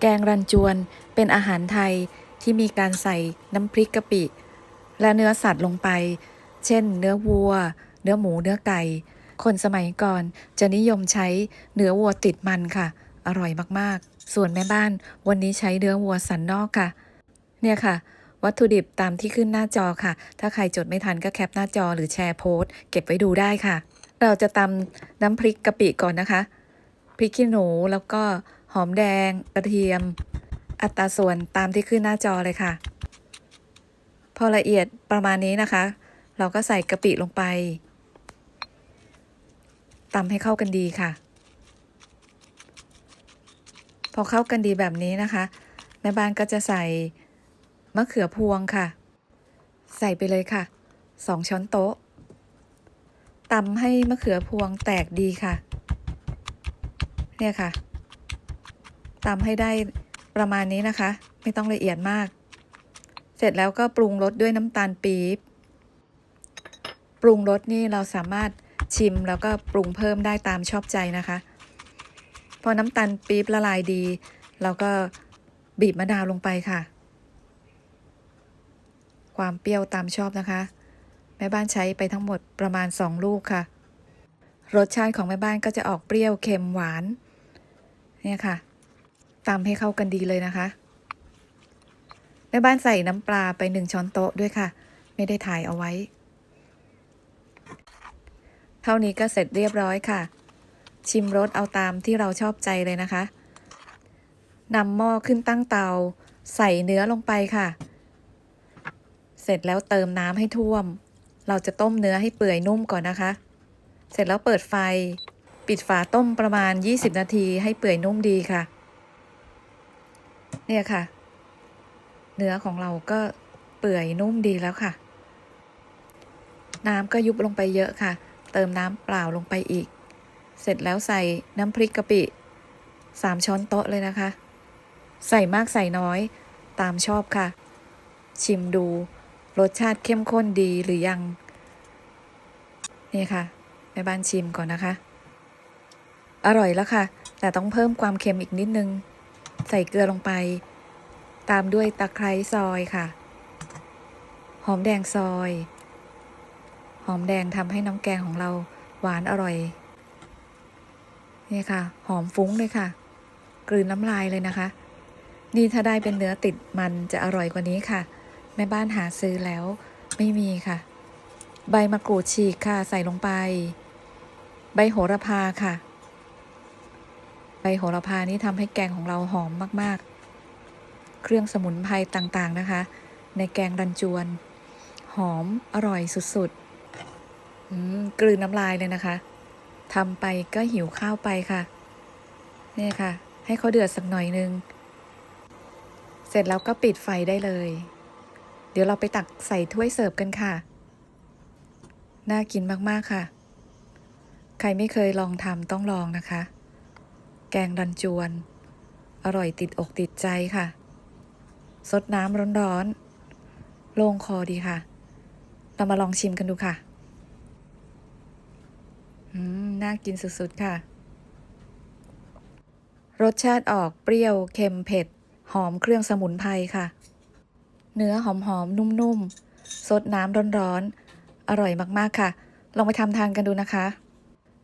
แกงรันจวนเป็นอาหารไทยที่มีการใส่น้ำพริกกะปิ และเนื้อสัตว์ลงไป เช่น เนื้อวัว เนื้อหมู เนื้อไก่ คนสมัยก่อนจะนิยมใช้เนื้อวัวติดมันค่ะ อร่อยมากๆ ส่วนแม่บ้านวันนี้ใช้เนื้อวัวสันนอกค่ะ เนี่ยค่ะ วัตถุดิบตามที่ขึ้นหน้าจอค่ะ ถ้าใครจดไม่ทันก็แคปหน้าจอหรือแชร์โพสต์เก็บไว้ดูได้ค่ะ เราจะตำน้ำพริกกะปิก่อนนะคะ พริกขี้หนูแล้วก็ หอมแดง กระเทียม อัตราส่วนตามที่ขึ้นหน้าจอเลยค่ะ พอละเอียดประมาณนี้นะคะ เราก็ใส่กะปิลงไปตำให้เข้ากันดีค่ะ พอเข้ากันดีแบบนี้นะคะแม่บ้านก็จะใส่มะเขือพวงค่ะ ใส่ไปเลยค่ะสองช้อนโต๊ะตำให้มะเขือพวงแตกดีค่ะ เนี่ยค่ะ ตำให้ได้ประมาณนี้นะคะ ไม่ต้องละเอียดมาก เสร็จแล้วก็ปรุงรสด้วยน้ำตาลปี๊บปรุงรสนี่เราสามารถชิมแล้วก็ปรุงเพิ่มได้ตามชอบใจนะคะ พอน้ำตาลปี๊บละลายดี เราก็บีบมะนาวลงไปค่ะ ความเปรี้ยวตามชอบนะคะ แม่บ้านใช้ไปทั้งหมดประมาณ 2 ลูกค่ะ รสชาติของแม่บ้านก็จะออกเปรี้ยวเค็มหวาน เนี่ยค่ะ ตำให้เข้ากันดีเลยนะคะแม่บ้านใส่น้ำปลาไปหนึ่งช้อนโต๊ะด้วยค่ะ ไม่ได้ถ่ายเอาไว้ เท่านี้ก็เสร็จเรียบร้อยค่ะ ชิมรสเอาตามที่เราชอบใจเลยนะคะนำหม้อขึ้นตั้งเตา ใส่เนื้อลงไปค่ะ เสร็จแล้วเติมน้ำให้ท่วม เราจะต้มเนื้อให้เปื่อยนุ่มก่อนนะคะ เสร็จแล้วเปิดไฟ ปิดฝาต้มประมาณ 20 นาทีให้เปื่อยนุ่มดีค่ะ เนี่ยค่ะ เนื้อของเราก็เปื่อยนุ่มดีแล้วค่ะ น้ำก็ยุบลงไปเยอะค่ะ เติมน้ำเปล่าลงไปอีก เสร็จแล้วใส่น้ำพริกกะปิสามช้อนโต๊ะเลยนะคะ ใส่มากใส่น้อยตามชอบค่ะ ชิมดูรสชาติเข้มข้นดีหรือยัง นี่ค่ะแม่บ้านชิมก่อนนะคะ อร่อยแล้วค่ะ แต่ต้องเพิ่มความเค็มอีกนิดนึง ใส่เกลือลงไป ตามด้วยตะไคร้ซอยค่ะ หอมแดงซอย หอมแดงทำให้น้ำแกงของเราหวานอร่อย นี่ค่ะ หอมฟุ้งเลยค่ะ กลืนน้ำลายเลยนะคะ นี่ถ้าได้เป็นเนื้อติดมันจะอร่อยกว่านี้ค่ะ แม่บ้านหาซื้อแล้วไม่มีค่ะ ใบมะกรูดฉีกค่ะ ใส่ลงไป ใบโหระพาค่ะ ใบโหระพานี่ทำให้แกงของเราหอมมาก ๆ เครื่องสมุนไพรต่างๆนะคะ ในแกงรันจวน หอมอร่อยสุดๆอกลืนน้ำลายเลยนะคะทำไปก็หิวข้าวไปค่ะนี่ค่ะ ให้เขาเดือดสักหน่อยนึง เสร็จแล้วก็ปิดไฟได้เลย เดี๋ยวเราไปตักใส่ถ้วยเสิร์ฟกันค่ะ น่ากินมากๆค่ะ ใครไม่เคยลองทำต้องลองนะคะ แกงรันจวน อร่อยติดอกติดใจค่ะ สดน้ำร้อนๆโล่งคอดีค่ะ เรามาลองชิมกันดูค่ะ อืม น่ากินสุดๆค่ะ รสชาติออกเปรี้ยวเค็มเผ็ด หอมเครื่องสมุนไพรค่ะ เนื้อหอมๆ นุ่มๆ สดน้ำร้อนๆ อร่อยมากๆค่ะ ลองไปทำทานกันดูนะคะ